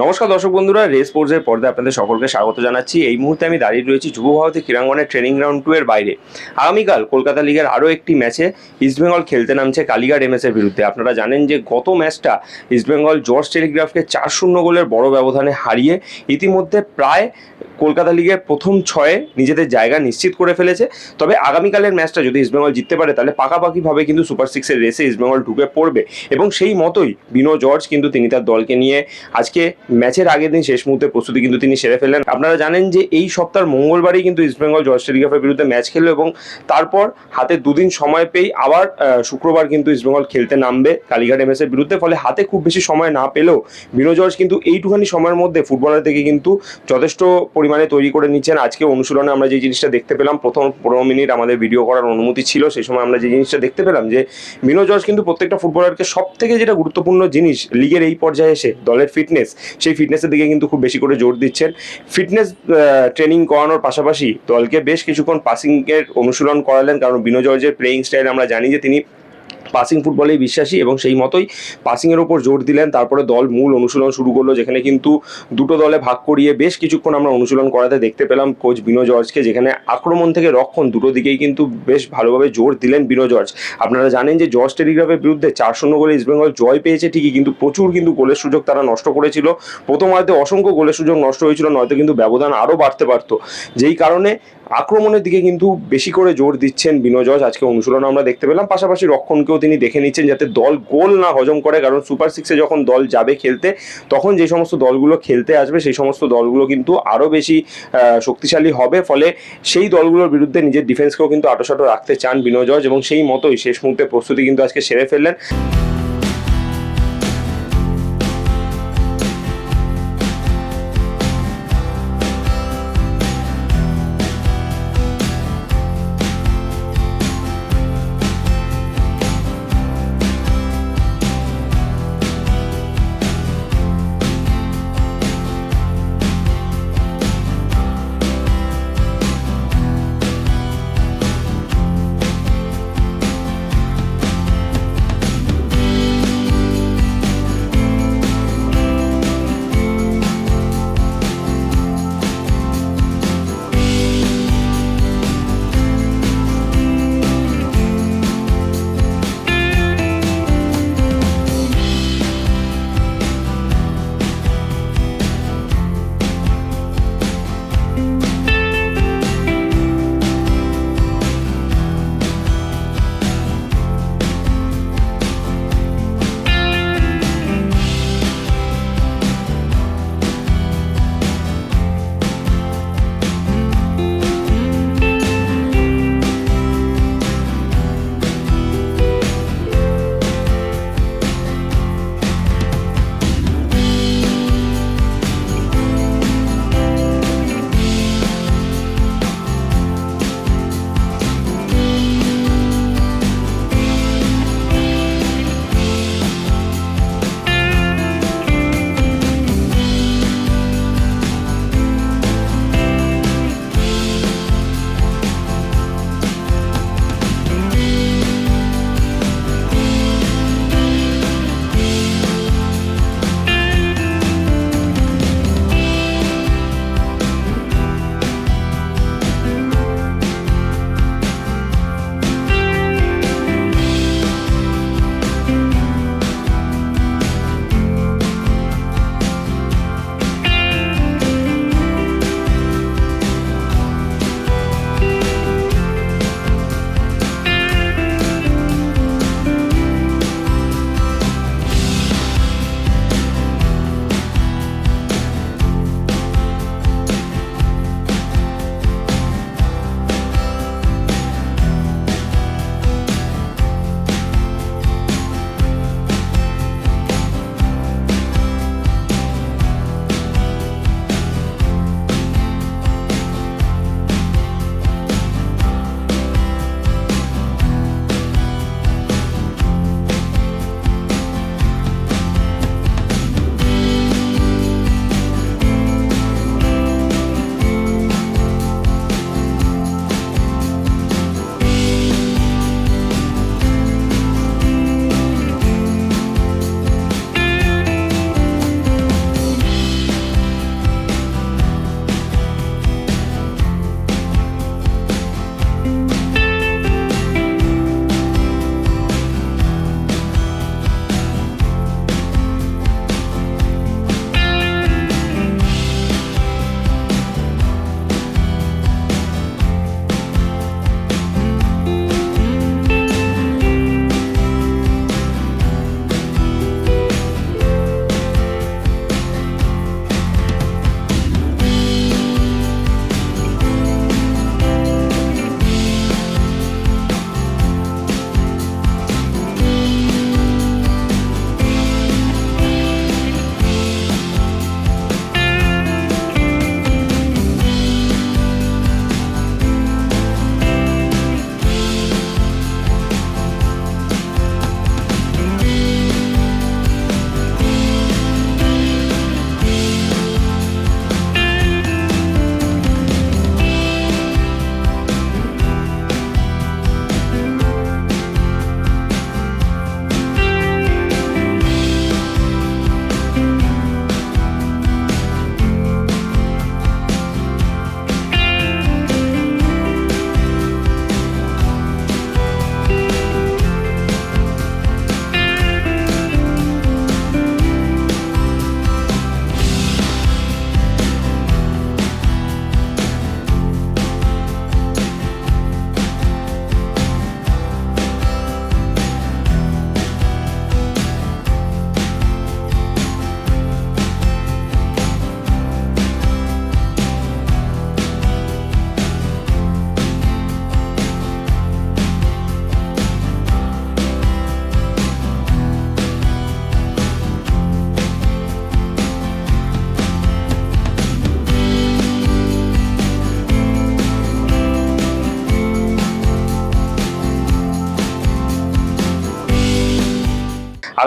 নমস্কার দর্শক বন্ধুরা, রেস স্পোর্টসের পর্দায় আপনাদের সকলকে স্বাগত জানাচ্ছি। এই মুহূর্তে আমি দাঁড়িয়ে রয়েছি যুব ভারতী ক্রীড়াঙ্গনের ট্রেনিং গ্রাউন্ড টু এর বাইরে। আগামীকাল কলকাতা লিগের আরও একটি ম্যাচে ইস্টবেঙ্গল খেলতে নামছে কালিঘাট এমএস এর বিরুদ্ধে। আপনারা জানেন যে গত ম্যাচটা ইস্টবেঙ্গল জর্জ টেলিগ্রাফকে চার শূন্য গোলের বড় ব্যবধানে হারিয়ে ইতিমধ্যে প্রায় কলকাতা লিগের প্রথম ছয়ে নিজেদের জায়গা নিশ্চিত করে ফেলেছে। তবে আগামীকালের ম্যাচটা যদি ইস্টবেঙ্গল জিততে পারে, তাহলে পাকাপাকিভাবে কিন্তু সুপার সিক্সের রেসে ইস্টবেঙ্গল ঢুকে পড়বে। এবং সেই মতোই বিনো জর্জ কিন্তু তিনি তার দলকে নিয়ে আজকে ম্যাচের আগের দিন শেষ মুহূর্তে প্রস্তুতি কিন্তু তিনি সেরে ফেললেন। আপনারা জানেন যে এই সপ্তাহের মঙ্গলবারই কিন্তু ইস্টবেঙ্গল জর্জ টেলিগ্রাফের বিরুদ্ধে ম্যাচ খেললো এবং তারপর হাতে দুদিন সময় পেয়েই আবার শুক্রবার কিন্তু ইস্টবেঙ্গল খেলতে নামবে কালীঘাট এমএস এর বিরুদ্ধে। ফলে হাতে খুব বেশি সময় না পেলেও বিনো জর্জ কিন্তু এইটুখানি সময়ের মধ্যে ফুটবলার থেকে কিন্তু যথেষ্ট পরিমাণে তৈরি করে নিচ্ছেন। আজকে অনুশীলনে আমরা যে জিনিসটা দেখতে পেলাম, প্রথম পনেরো মিনিট আমাদের ভিডিও করার অনুমতি ছিল, সেই সময় আমরা যে জিনিসটা দেখতে পেলাম যে বিনো জর্জ কিন্তু প্রত্যেকটা ফুটবলারকে সব থেকে যেটা গুরুত্বপূর্ণ জিনিস, লিগের এই পর্যায়ে এসে দলের ফিটনেস সেই ফিটনেসের দিকে কিন্তু খুব বেশি করে জোর দিচ্ছেন। ফিটনেস ট্রেনিং করানোর পাশাপাশি দলকে বেশ কিছুক্ষণ পাসিংয়ের অনুশীলন করালেন। কারণ বিনোজর্জের প্লেয়িং স্টাইল আমরা জানি যে তিনি পাসিং ফুটবলেই বিশ্বাসী এবং সেই মতোই পাসিংয়ের ওপর জোর দিলেন। তারপরে দল মূল অনুশীলন শুরু করল, যেখানে কিন্তু দুটো দলে ভাগ করিয়ে বেশ কিছুক্ষণ আমরা অনুশীলন করাতে দেখতে পেলাম কোচ বিনো জর্জকে, যেখানে আক্রমণ থেকে রক্ষণ দুটো দিকেই কিন্তু বেশ ভালোভাবে জোর দিলেন বিনো জর্জ। আপনারা জানেন যে জর্জ টেলিগ্রাফের বিরুদ্ধে চার শূন্য গোলে ইস্টবেঙ্গল জয় পেয়েছে ঠিকই, কিন্তু প্রচুর কিন্তু গোলের সুযোগ তারা নষ্ট করেছিল। প্রথমার্ধে অসংখ্য গোলের সুযোগ নষ্ট হয়েছিল, নয়তো কিন্তু ব্যবধান আরও বাড়তে পারতো। যেই কারণে আক্রমণের দিকে কিন্তু বেশি করে জোর দিচ্ছেন বিনো আজকে অনুশীলন আমরা দেখতে পেলাম, পাশাপাশি রক্ষণকেও তিনি দেখে নিচ্ছেন যাতে দল গোল না হজম করে, কারণ সুপার সিক্সে যখন দল যাবে খেলতে, তখন যে সমস্ত দলগুলো খেলতে আসবে, সেই সমস্ত দলগুলো কিন্তু আরও বেশি শক্তিশালী হবে। ফলে সেই দলগুলোর বিরুদ্ধে নিজের ডিফেন্সকেও কিন্তু আটোসাটো রাখতে চান বিনয় জর্জ এবং সেই মতোই শেষ মুহূর্তে প্রস্তুতি কিন্তু আজকে সেরে ফেললেন।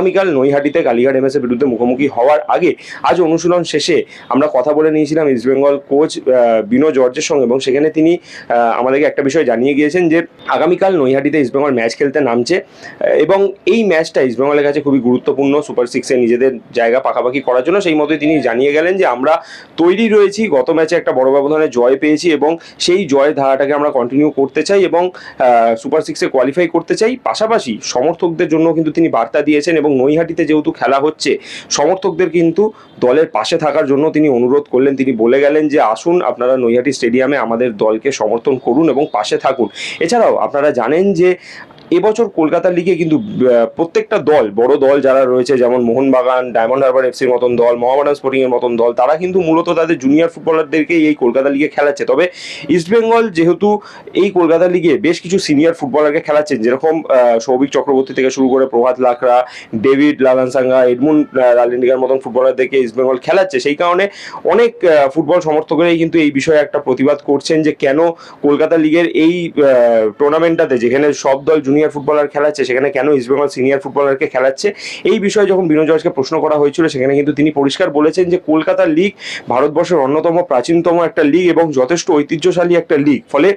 আগামীকাল নৈহাটিতে কালীঘাট এমএস এর বিরুদ্ধে মুখোমুখি হওয়ার আগে আজ অনুশীলন শেষে আমরা কথা বলে নিয়েছিলাম ইস্ট বেঙ্গল কোচ বিনো জর্জের সঙ্গে এবং সেখানে তিনি আমাদেরকে একটা বিষয় জানিয়ে গিয়েছেন যে আগামীকাল নৈহাটিতে ইস্ট বেঙ্গল ম্যাচ খেলতে নামছে এবং এই ম্যাচটা ইস্ট বেঙ্গলের কাছে খুবই গুরুত্বপূর্ণ সুপার সিক্সে নিজেদের জায়গা পাকাপাকি করার জন্য। সেই মতোই তিনি জানিয়ে গেলেন যে আমরা তৈরি রয়েছি, গত ম্যাচে একটা বড় ব্যবধানে জয় পেয়েছি এবং সেই জয়ের ধারাটাকে আমরা কন্টিনিউ করতে চাই এবং সুপার সিক্সে কোয়ালিফাই করতে চাই। পাশাপাশি সমর্থকদের জন্য কিন্তু তিনি বার্তা দিয়েছেন এবং নৈহাটিতে যেহেতু খেলা হচ্ছে, সমর্থকদের কিন্তু দলের পাশে থাকার জন্য তিনি অনুরোধ করলেন। তিনি বলে গেলেন যে, আসুন আপনারা নৈহাটি স্টেডিয়ামে আমাদের দলকে সমর্থন করুন এবং পাশে থাকুন। এছাড়াও আপনারা জানেন যে এবছর কলকাতার লিগে কিন্তু প্রত্যেকটা দল, বড় দল যারা রয়েছে, যেমন মোহনবাগান, ডায়মন্ড হারবার এফসির মতন দল মোহামেডান স্পোর্টিং এর মতন দল, তারা কিন্তু মূলত তাদের জুনিয়র ফুটবলারদেরকে এই কলকাতা লিগে খেলাচ্ছে। তবে ইস্টবেঙ্গল যেহেতু এই কলকাতা লিগে বেশ কিছু সিনিয়র ফুটবলারকে খেলাচ্ছেন, যেরকম সৌভিক চক্রবর্তী থেকে শুরু করে প্রভাত লাকড়া, ডেভিড লালানসাঙ্গা, এডমুন্ড রালিন্ডিগার মতন ফুটবলারদেরকে ইস্টবেঙ্গল খেলাচ্ছে। সেই কারণে অনেক ফুটবল সমর্থকরাই কিন্তু এই বিষয়ে একটা প্রতিবাদ করছেন যে কেন কলকাতা লিগের এই টুর্নামেন্টটাতে যেখানে সব দল জুনিয়র ফুটবলার খেলাচ্ছে, সেখানে কেন ইস্টবেঙ্গল সিনিয়র ফুটবলারকে খেলাচ্ছে? এই বিষয়ে যখন বিনোদ জর্জকে প্রশ্ন করা হয়েছিল, সেখানে কিন্তু তিনি পরিষ্কার বলেছেন যে কলকাতা লিগ ভারতবর্ষের অন্যতম প্রাচীনতম একটা লিগ এবং যথেষ্ট ঐতিহ্যশালী একটা লিগ ফলে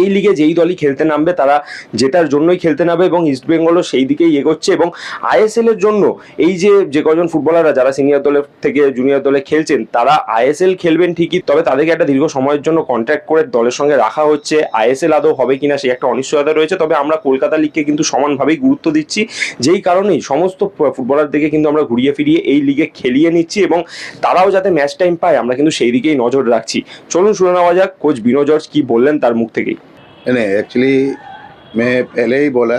এই লিগে যেই দলই খেলতে নামবে, তারা জেতার জন্যই খেলতে নামবে এবং ইস্টবেঙ্গলও সেই দিকেই এগোচ্ছে এবং আইএসএল এর জন্য এই যে যে কজন ফুটবলাররা যারা সিনিয়র দলের থেকে জুনিয়র দলে খেলছেন, তারা আইএসএল খেলবেন ঠিকই, তবে তাদেরকে একটা দীর্ঘ সময়ের জন্য কন্ট্রাক্ট করে দলের সঙ্গে রাখা হচ্ছে। আইএসএল আদৌ হবে কিনা সেই একটা অনিশ্চয়তা রয়েছে, তবে আমরা কলকাতা লিগকে কিন্তু সমানভাবেই গুরুত্ব দিচ্ছি। যেই কারণেই সমস্ত ফুটবলারদেরকে কিন্তু আমরা ঘুরিয়ে ফিরিয়ে এই লিগে খেলিয়ে নিচ্ছি এবং তারাও যাতে ম্যাচ টাইম পায়, আমরা কিন্তু সেই দিকেই নজর রাখছি। চলুন শুনে নেওয়া যাক কোচ বিনো জর্জ কি বললেন তার মুখ থেকেই। नहीं एक्चुअली मैं पहले ही बोला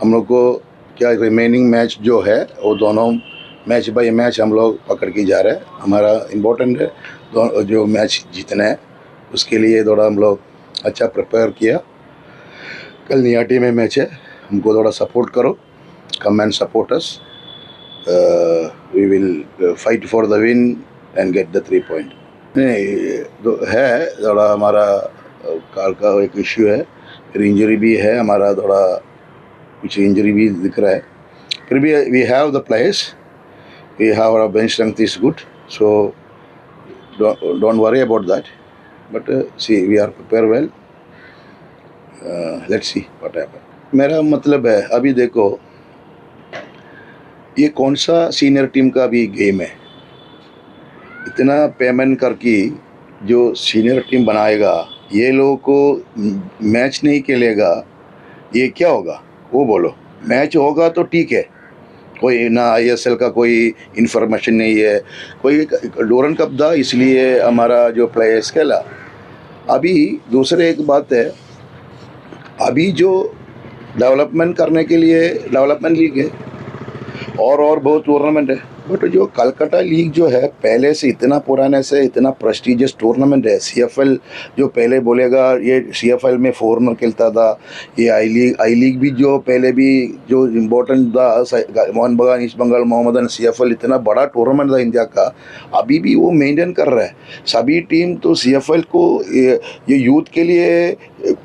हम लोग को क्या रिमेनिंग मैच जो है, वो दोनों मैच बाई मैच हम लोग पकड़ के जा रहे हैं। हमारा इम्पोर्टेंट है जो मैच जीतना है, उसके लिए थोड़ा हम लोग अच्छा प्रिपेयर किया। कल नियाटी में मैच है, हमको थोड़ा सपोर्ट करो come and supporters we will fight for the win and get the three point नहीं तो है, थोड़ा हमारा कार का एक इश्यू है। फिर इंजरी भी है, हमारा थोड़ा कुछ इंजरी भी दिख रहा है। फिर भी we have the place we have our bench strength is good so don't worry about that but see we are prepare well let's see what happen मेरा मतलब है, अभी देखो, ये कौन सा सीनियर टीम का भी गेम है? इतना पेमेंट करके जो सीनियर टीम बनाएगा ये लोगों को मैच नहीं खेलेगा, ये क्या होगा? वो बोलो। मैच होगा तो ठीक है। कोई ना आईएसएल का कोई इन्फॉर्मेशन नहीं है। कोई डोरन कप था, इसलिए हमारा जो प्लेयर्स खेला। अभी दूसरे एक बात है, अभी जो डेवलपमेंट करने के लिए डेवलपमेंट लीग है, और और बहुत टूर्नामेंट है। बट जो कलकत्ता लीग जो है पहले से इतना पुराने से इतना प्रेस्टिजियस टूर्नामेंट है। सीएफएल जो पहले बोलेगा ये सीएफएल में फॉरनर खेलता था। ये आई लीग आई लीग भी जो पहले भी जो इम्पोर्टेंट था मोहन बगान ईस्ट बंगाल मोहम्मदन सीएफएल इतना बड़ा टूर्नामेंट था इंडिया का। अभी भी वो मेंटेन कर रहा है। सभी टीम तो सीएफएल को ये, ये यूथ के लिए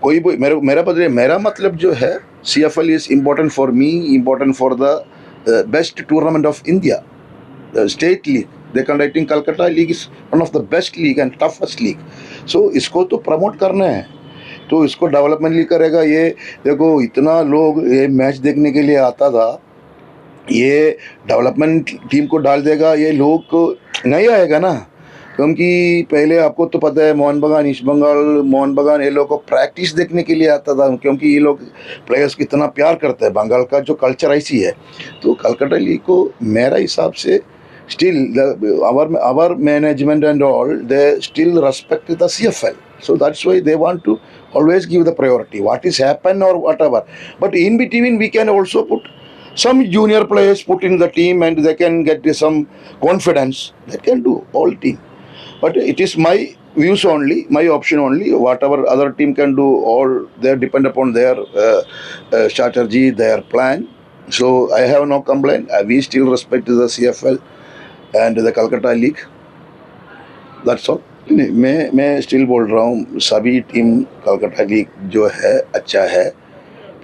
कोई भी मेरा मेरा पता मेरा मतलब जो है C F L is important for me important for the best tournament of India state league. They conducting calcutta league is one of the best league and toughest league. So, इसको तो प्रमोट करना है। तो इसको development league करेगा। ये देखो, इतना लोग ये मैच देखने के लिए आता था। ये डेवलपमेंट टीम को डाल देगा। ये लोग को नहीं आएगा ना। क्योंकि पहले आपको तो पता है, मोहन बगान, ईस्ट बंगाल, मोहन बगान, ये लोग को प्रैक्टिस देखने के लिए आता था। क्योंकि ये लोग प्लेयर्स को इतना प्यार करते हैं। बंगाल का जो कल्चर ऐसी है। तो कलकत्ता लीग को मेरा हिसाब से still the, our our management and all they still respect the CFL. So that's why they want to always give the priority. What is happen or whatever. But in between we can also put some junior players put in the team and they can get some confidence. They can do all team. But it is my views only, my option only. Whatever other team can do, all they depend upon their uh, uh, strategy, their plan. So I have no complaint. Uh, We still respect the CFL and the Calcutta league all. नहीं, मैं मैं still बोल रहा हूँ सभी team Calcutta league जो है अच्छा है।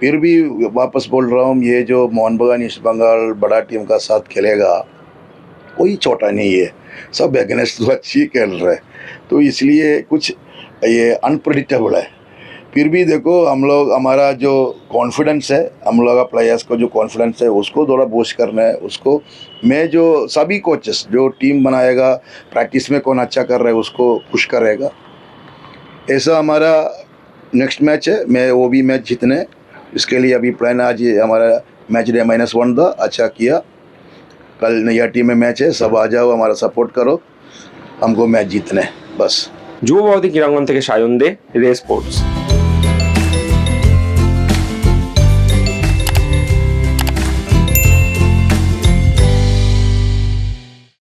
फिर भी वापस बोल रहा हूँ ये जो मोहन बगान ईस्ट बंगाल बड़ा टीम का साथ खेलेगा कोई छोटा नहीं है। सब अगेंस्ट तो अच्छी खेल रहे तो इसलिए कुछ ये अनप्रडिक्टेबल है। फिर भी देखो हम लोग हमारा जो कॉन्फिडेंस है हम लोग का प्लेयर्स को जो कॉन्फिडेंस है उसको थोड़ा बूस्ट करना है उसको मैं जो सभी कोचेस जो टीम बनाएगा प्रैक्टिस में कौन अच्छा कर रहा है उसको पुश करेगा ऐसा हमारा नेक्स्ट मैच है मैं वो भी मैच जीतने इसके लिए अभी प्लान आज ये हमारा मैच डे माइनस वन था अच्छा किया कल नया टीम में मैच है सब आ जाओ हमारा सपोर्ट करो हमको मैच जीतने है, बस যুব ভারতী ক্রীড়াঙ্গন থেকে সায়ন দে রে স্পোর্টস